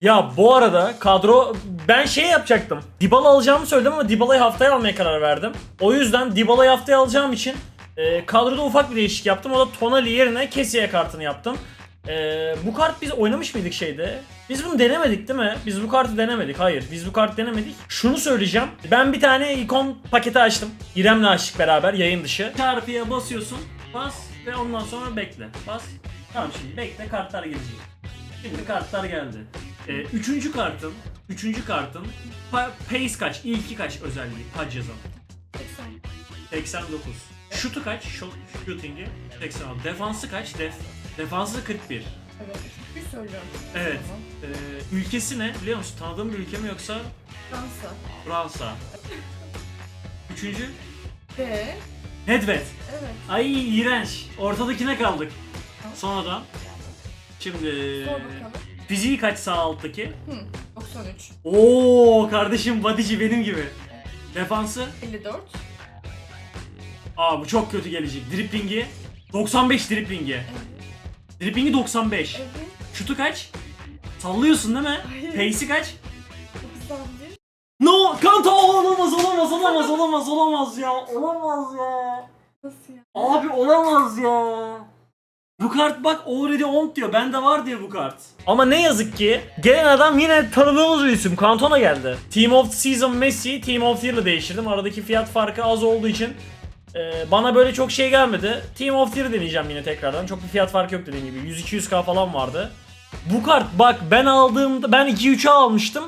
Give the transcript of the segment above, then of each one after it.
Ya bu arada kadro ben şey yapacaktım. Dybala alacağımı söyledim ama Dybala'yı haftaya almaya karar verdim. O yüzden Dybala'yı haftaya alacağım için e, kadroda ufak bir değişiklik yaptım. O da Tonali yerine Kessie kartını yaptım. E, bu kart biz oynamış mıydık şeyde? Biz bunu denemedik değil mi? Biz bu kartı denemedik. Hayır biz bu kartı denemedik. Şunu söyleyeceğim. Ben bir tane ikon paketi açtım. İrem'le açtık beraber yayın dışı. Çarpıya basıyorsun. Bas ve ondan sonra bekle. Bas. Tamam şimdi bekle kartlar gelecek. Şimdi kartlar geldi. Ee, üçüncü kartın, üçüncü kartın pa- pace kaç, ilki kaç özelliği, kaç yazan? 89. Şutu kaç? Shot, shooting'i 86. Defansı kaç? Def, defansı 41. Evet. Bir söylüyorum. Evet. Tamam. Ee, ülkesi ne biliyor musun? Tanıdığın bir ülke mi yoksa Fransa. Fransa? Üçüncü? B. Nedved. Evet. Ay iğrenç. Ortadakine kaldık. Sonradan. Şimdi Sor bakalım. Fiziği kaç sağ alttaki? Hı. 93. Oo kardeşim bodyci benim gibi. Defansı? 54. Aa bu çok kötü gelecek. Driplingi 95 driplingi. Evet. Driplingi 95. Evet. Şutu kaç? Sallıyorsun değil mi? Hayır. Pace'i kaç? 91. No! Kanta olamaz olamaz olamaz olamaz olamaz ya. Olamaz ya. Nasıl ya? Abi olamaz ya. Bu kart bak already on diyor. Bende var diye bu kart. Ama ne yazık ki gelen adam yine tanıdığımız bir isim. Cantona geldi. Team of the Season Messi, Team of the Year'la değiştirdim. Aradaki fiyat farkı az olduğu için e, bana böyle çok şey gelmedi. Team of the Year deneyeceğim yine tekrardan. Çok bir fiyat farkı yok dediğim gibi. 100-200k falan vardı. Bu kart bak ben aldığımda ben 2-3'e almıştım.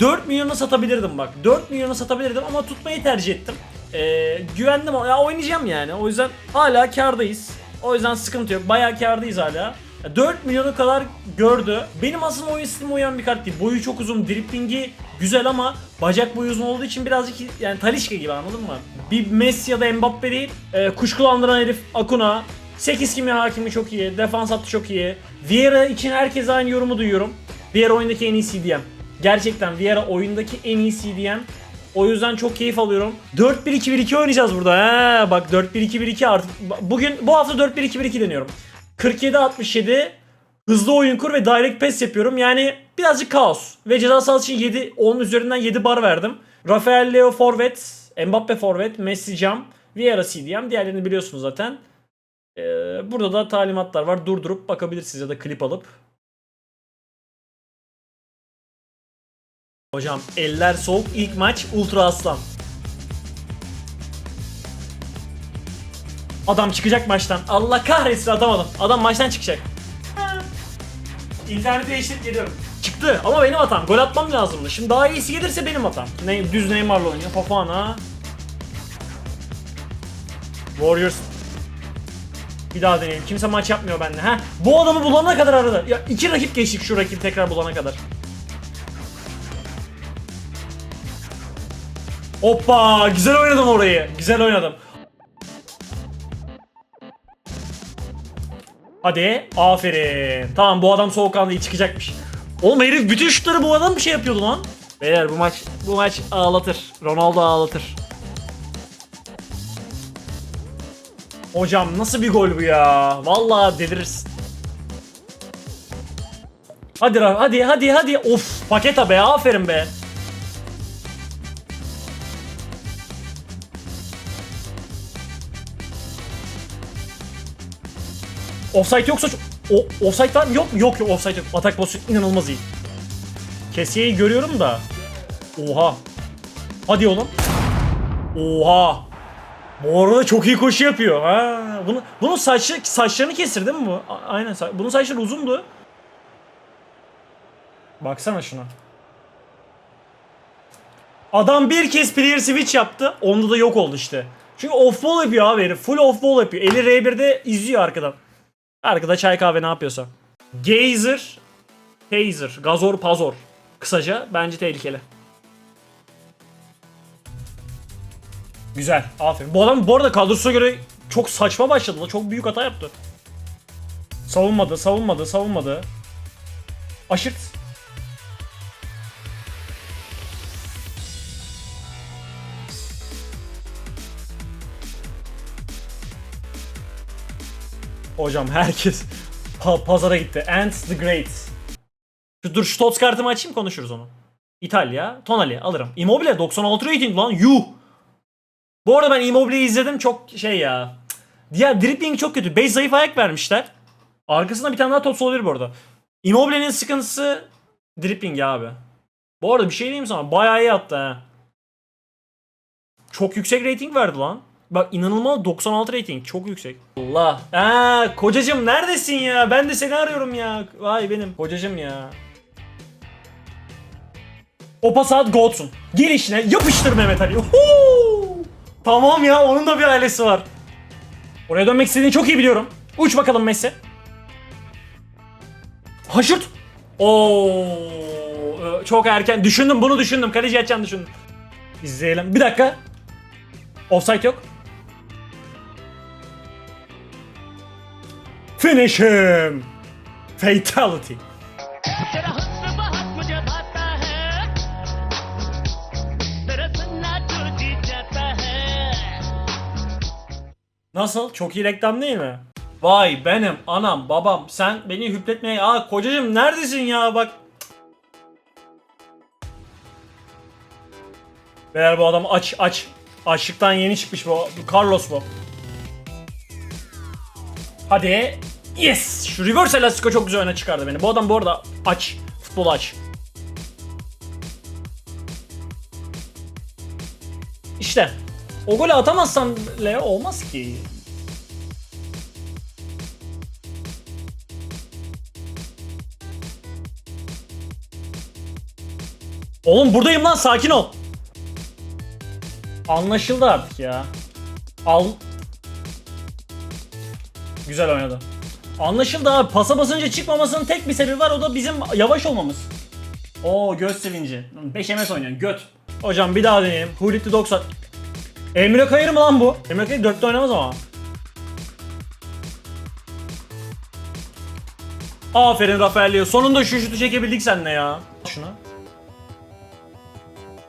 4 milyona satabilirdim bak. 4 milyona satabilirdim ama tutmayı tercih ettim. Ee, güvendim ya oynayacağım yani. O yüzden hala kardayız. O yüzden sıkıntı yok. Bayağı kardayız hala. Ya 4 milyonu kadar gördü. Benim aslında oyun stilime uyan bir kart değil. Boyu çok uzun, driplingi güzel ama bacak boyu uzun olduğu için birazcık yani Talişka gibi anladın mı? Bir Messi ya da Mbappe değil. Ee, kuşkulandıran herif Akuna. 8 kimya hakimi çok iyi. Defans hattı çok iyi. Vieira için herkese aynı yorumu duyuyorum. Vieira oyundaki en iyi CDM. Gerçekten Vieira oyundaki en iyi CDM. O yüzden çok keyif alıyorum. 4-1-2-1-2 oynayacağız burada. He, bak 4-1-2-1-2 artık. Bugün bu hafta 4-1-2-1-2 deniyorum. 47-67 hızlı oyun kur ve direct pass yapıyorum. Yani birazcık kaos. Ve ceza sahası için 7 10 üzerinden 7 bar verdim. Rafael Leo forvet, Mbappe forvet, Messi cam, Vieira CDM. Diğerlerini biliyorsunuz zaten. Ee, burada da talimatlar var. Durdurup bakabilirsiniz ya da klip alıp. Hocam eller soğuk ilk maç Ultra Aslan. Adam çıkacak maçtan. Allah kahretsin atamadım. Adam maçtan çıkacak. İnterneti değiştirip geliyorum. Çıktı ama benim hatam. Gol atmam lazımdı. Şimdi daha iyisi gelirse benim hatam. Ne, düz Neymar'la oynuyor. Fofana. Warriors. Bir daha deneyelim. Kimse maç yapmıyor bende. Ha? Bu adamı bulana kadar arada. Ya iki rakip geçtik şu rakip tekrar bulana kadar. Hoppa! Güzel oynadım orayı. Güzel oynadım. Hadi. Aferin. Tamam bu adam soğukkanlı iyi çıkacakmış. Oğlum herif bütün şutları bu adam bir şey yapıyordu lan. Beyler bu maç bu maç ağlatır. Ronaldo ağlatır. Hocam nasıl bir gol bu ya? Vallahi delirirsin. Hadi hadi hadi hadi. Of paketa be aferin be. Offside yoksa o offside var mı? Yok yok yok offside yok. Atak pozisyonu inanılmaz iyi. Kesiyeyi görüyorum da. Oha. Hadi oğlum. Oha. Bu arada çok iyi koşu yapıyor. Ha, bunu bunun saçı saçlarını kestir değil mi bu? Aynen. Bunun saçları uzundu. Baksana şuna. Adam bir kez player switch yaptı. Onda da yok oldu işte. Çünkü off ball yapıyor abi herif. Full off ball yapıyor. Eli R1'de izliyor arkadan. Arkada çay kahve ne yapıyorsa. Gazer, Taser, Gazor, Pazor. Kısaca bence tehlikeli. Güzel. Aferin. Bu adam bu arada kadrosuna göre çok saçma başladı. la, Çok büyük hata yaptı. Savunmadı, savunmadı, savunmadı. Aşırt. Hocam herkes pa- pazara gitti. Ants the Great. Şu, dur şu TOTS kartımı açayım konuşuruz onu. İtalya, Tonali alırım. Immobile 96 rating lan yuh. Bu arada ben Immobile'yi izledim çok şey ya. Diğer dribbling çok kötü. Base zayıf ayak vermişler. Arkasında bir tane daha TOTS olabilir bu arada. Immobile'nin sıkıntısı dribbling abi. Bu arada bir şey diyeyim sana bayağı iyi attı ha. Çok yüksek rating verdi lan. Bak inanılmaz 96 rating çok yüksek. Allah. Ha kocacım neredesin ya? Ben de seni arıyorum ya. Vay benim kocacım ya. O pas at Goldsun. Gir işine yapıştır Mehmet Ali. Huu! Tamam ya onun da bir ailesi var. Oraya dönmek istediğini çok iyi biliyorum. Uç bakalım Messi. Haşırt. Oo, e, çok erken. Düşündüm bunu düşündüm. Kaleci açacağını düşündüm. İzleyelim. Bir dakika. Offside yok. Finish him. Fatality. Nasıl? Çok iyi reklam değil mi? Vay benim anam babam sen beni hüpletmeye... Aa kocacığım neredesin ya bak. Beyler bu adam aç aç. Açlıktan yeni çıkmış bu. Carlos bu. Hadi Yes! Şu reverse elastiko çok güzel öne çıkardı beni. Bu adam bu arada aç. Futbol aç. İşte. O golü atamazsan Leo olmaz ki. Oğlum buradayım lan sakin ol. Anlaşıldı artık ya. Al. Güzel oynadı. Anlaşıldı abi. Pasa basınca çıkmamasının tek bir sebebi var o da bizim yavaş olmamız. Oo göz sevinci. 5 MS oynuyorsun göt. Hocam bir daha deneyelim. Hulitli 90. Emre Kayır mı lan bu? Emre Kayır 4'te oynamaz ama. Aferin Rafael'liye. Sonunda şu şutu çekebildik seninle ya. Şunu.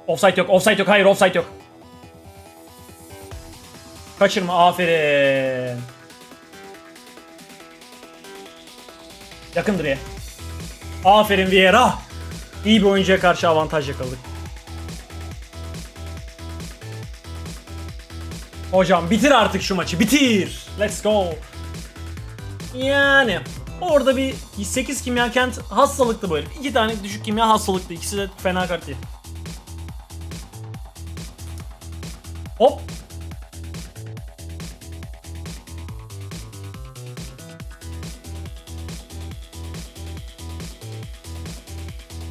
Offside yok, offside yok. Hayır, offside yok. Kaçırma, aferin. Yakın direğe. Aferin Vieira. İyi bir oyuncuya karşı avantaj yakaladık. Hocam bitir artık şu maçı, bitir. Let's go. Yani orada bir 8 kimya kent hastalıklı böyle. İki tane düşük kimya hastalıklı. İkisi de fena kart değil. Hop.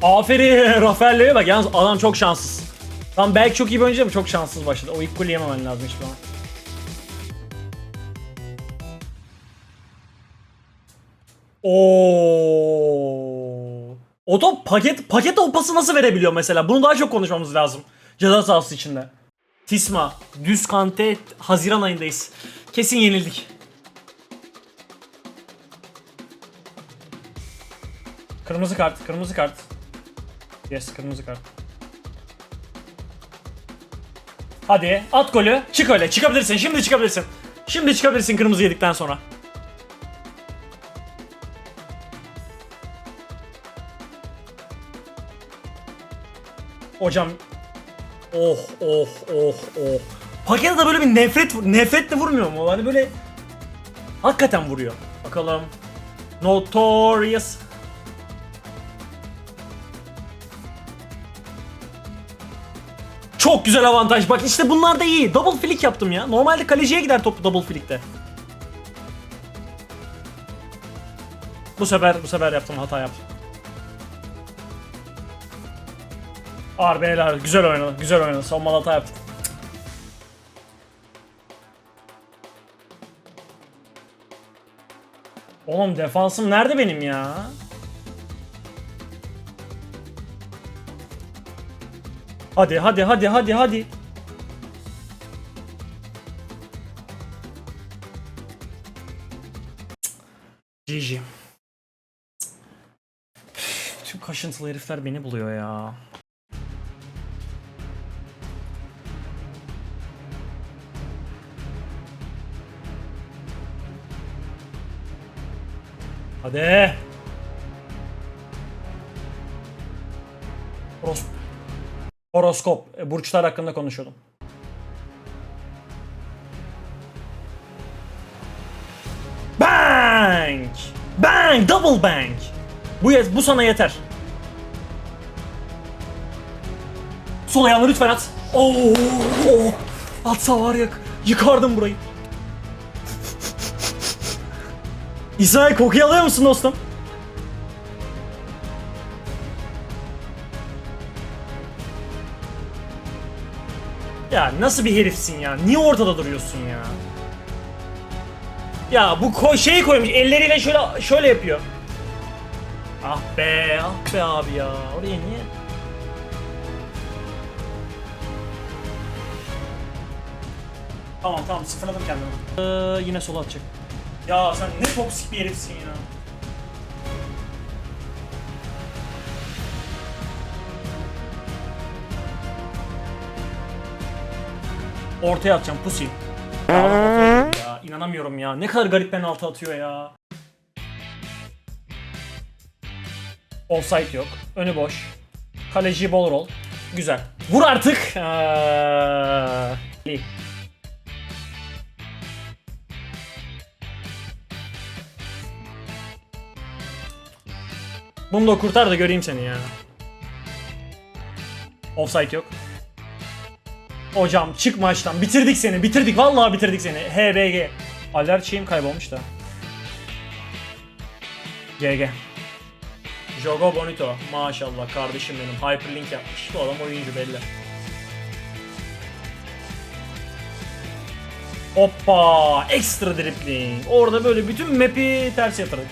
Aferin Rafael'e bak yalnız adam çok şanssız. Tam belki çok iyi bir oyuncu ama çok şanssız başladı. O ilk golü yememen lazım işte ama. Oo. O top paket paket o pası nasıl verebiliyor mesela? Bunu daha çok konuşmamız lazım. Ceza sahası içinde. Tisma, düz kante Haziran ayındayız. Kesin yenildik. Kırmızı kart, kırmızı kart. Yes, kırmızı kart. Hadi at golü. Çık öyle. Çıkabilirsin. Şimdi çıkabilirsin. Şimdi çıkabilirsin kırmızı yedikten sonra. Hocam Oh oh oh oh. Pakete de böyle bir nefret nefretle vurmuyor mu? Hani böyle hakikaten vuruyor. Bakalım. Notorious. Çok güzel avantaj. Bak işte bunlar da iyi. Double flick yaptım ya. Normalde kaleciye gider topu double flick'te. Bu sefer bu sefer yaptım hata yaptım. Harbi helal. Güzel oynadı. Güzel oynadı. Son hata yaptı. Oğlum defansım nerede benim ya? Hadi hadi hadi hadi hadi. GG. Tüm kaşıntılı herifler beni buluyor ya. Hadi. Horoskop. E, burçlar hakkında konuşuyordum. Bang! Bang! Double bang! Bu, bu sana yeter. Sol ayağını lütfen at. Oo. Atsa var ya yıkardım burayı. İsrail kokuyu alıyor musun dostum? Ya nasıl bir herifsin ya? Niye ortada duruyorsun ya? Ya bu ko şeyi koymuş elleriyle şöyle şöyle yapıyor. Ah be, ah be abi ya. Oraya niye? Tamam tamam sıfırladım kendimi. Ee, yine sola atacak. Ya sen ne toksik bir herifsin ya. Ortaya atacağım pussy. Ya, inanamıyorum ya. Ne kadar garip penaltı atıyor ya. Offside yok. Önü boş. Kaleci bol rol. Güzel. Vur artık. İyi. Bunu da kurtar da göreyim seni ya. Offside yok. Hocam çık maçtan. Bitirdik seni. Bitirdik. Vallahi bitirdik seni. HBG. Alert şeyim kaybolmuş da. GG. Jogo Bonito. Maşallah kardeşim benim. Hyperlink yapmış. Bu adam oyuncu belli. Hoppa! Ekstra dribbling. Orada böyle bütün map'i ters yatırdık.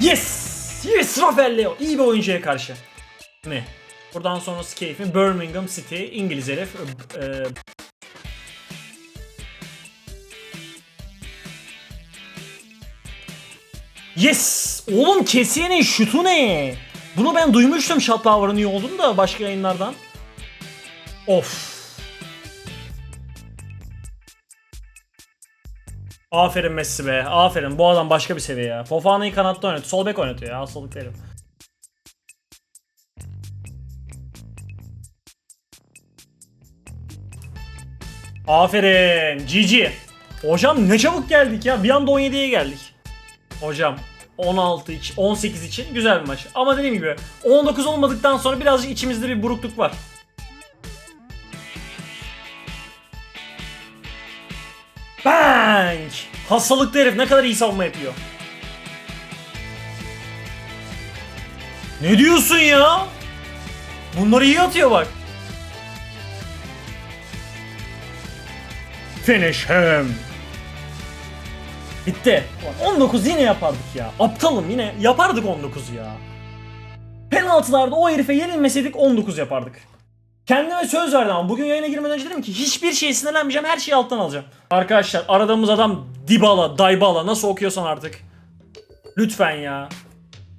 Yes! Yes Rafael Leo. İyi bir oyuncuya karşı. Ne? Buradan sonrası keyfi Birmingham City İngiliz herif. e, Yes! Oğlum Kesiye'nin şutu ne? Bunu ben duymuştum shot power'ın iyi olduğunu da başka yayınlardan. Of. Aferin Messi be. Aferin. Bu adam başka bir seviye ya. Fofana'yı kanatta oynatıyor. Sol bek oynatıyor ya. Hastalık herif. Aferin. GG. Hocam ne çabuk geldik ya. Bir anda 17'ye geldik. Hocam 16 için 18 için güzel bir maç. Ama dediğim gibi 19 olmadıktan sonra birazcık içimizde bir burukluk var. Bang! Hastalıklı herif ne kadar iyi savunma yapıyor. Ne diyorsun ya? Bunları iyi atıyor bak. Finish him. Bitti. Ulan 19 yine yapardık ya. Aptalım yine yapardık 19 ya. Penaltılarda o herife yenilmeseydik 19 yapardık. Kendime söz verdim ama bugün yayına girmeden önce dedim ki hiçbir şeye sinirlenmeyeceğim her şeyi alttan alacağım. Arkadaşlar aradığımız adam Dybala, Dybala nasıl okuyorsan artık. Lütfen ya.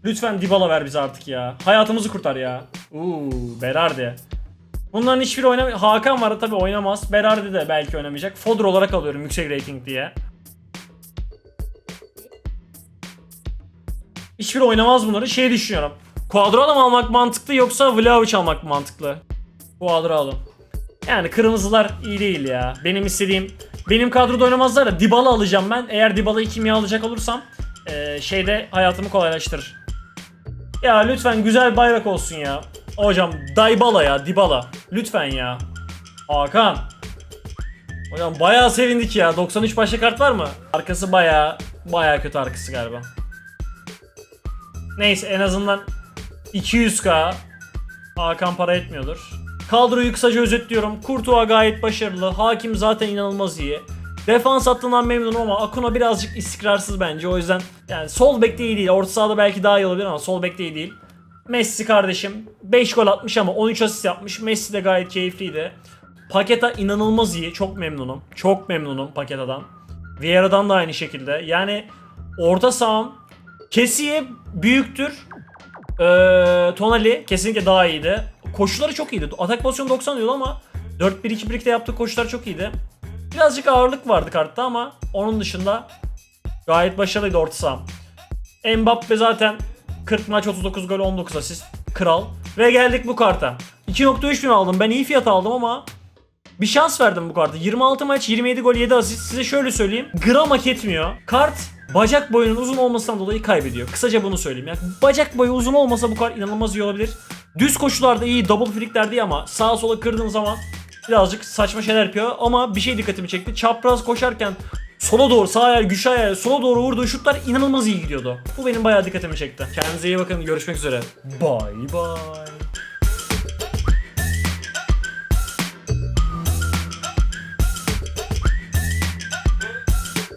Lütfen Dybala ver bize artık ya. Hayatımızı kurtar ya. Uuu Berardi. Bunların hiçbiri oynamıyor. Hakan var tabi oynamaz. Berardi de belki oynamayacak. Fodor olarak alıyorum yüksek rating diye. Hiçbiri oynamaz bunları. Şey düşünüyorum. Quadrado mu almak mantıklı yoksa Vlahovic almak mı mantıklı? Quadrado. Yani kırmızılar iyi değil ya. Benim istediğim benim kadroda oynamazlar da Dybala alacağım ben. Eğer Dybala'yı kimya alacak olursam eee, şeyde hayatımı kolaylaştırır. Ya lütfen güzel bayrak olsun ya. Hocam Dybala ya Dybala. Lütfen ya. Hakan. Hocam bayağı sevindik ya. 93 başka kart var mı? Arkası bayağı bayağı kötü arkası galiba. Neyse en azından 200k Hakan para etmiyordur. Kadroyu kısaca özetliyorum. Kurtuğa gayet başarılı. Hakim zaten inanılmaz iyi. Defans hattından memnunum ama Akuna birazcık istikrarsız bence. O yüzden yani sol bekte iyi değil. Orta sahada belki daha iyi olabilir ama sol bekte iyi değil. Messi kardeşim 5 gol atmış ama 13 asist yapmış. Messi de gayet keyifliydi. Paketa inanılmaz iyi. Çok memnunum. Çok memnunum Paketa'dan. Vieira'dan da aynı şekilde. Yani orta saham Kesiye büyüktür. Ee, Tonali kesinlikle daha iyiydi. Koşuları çok iyiydi. Atak pozisyonu 90 diyordu ama 4-1-2-1'likte yaptığı koşular çok iyiydi. Birazcık ağırlık vardı kartta ama onun dışında gayet başarılıydı orta saham. Mbappe zaten 40 maç 39 gol 19 asist. Kral. Ve geldik bu karta. 2.3 bin aldım. Ben iyi fiyat aldım ama bir şans verdim bu karta. 26 maç 27 gol 7 asist. Size şöyle söyleyeyim. Gram hak etmiyor. Kart bacak boyunun uzun olmasından dolayı kaybediyor. Kısaca bunu söyleyeyim. Yani bacak boyu uzun olmasa bu kart inanılmaz iyi olabilir. Düz koşularda iyi, double flicklerde iyi ama sağa sola kırdığın zaman birazcık saçma şeyler yapıyor. Ama bir şey dikkatimi çekti. Çapraz koşarken sola doğru, sağ ayağıyla, güçlü ayağıyla sola doğru vurduğu şutlar inanılmaz iyi gidiyordu. Bu benim bayağı dikkatimi çekti. Kendinize iyi bakın. Görüşmek üzere. Bye bye.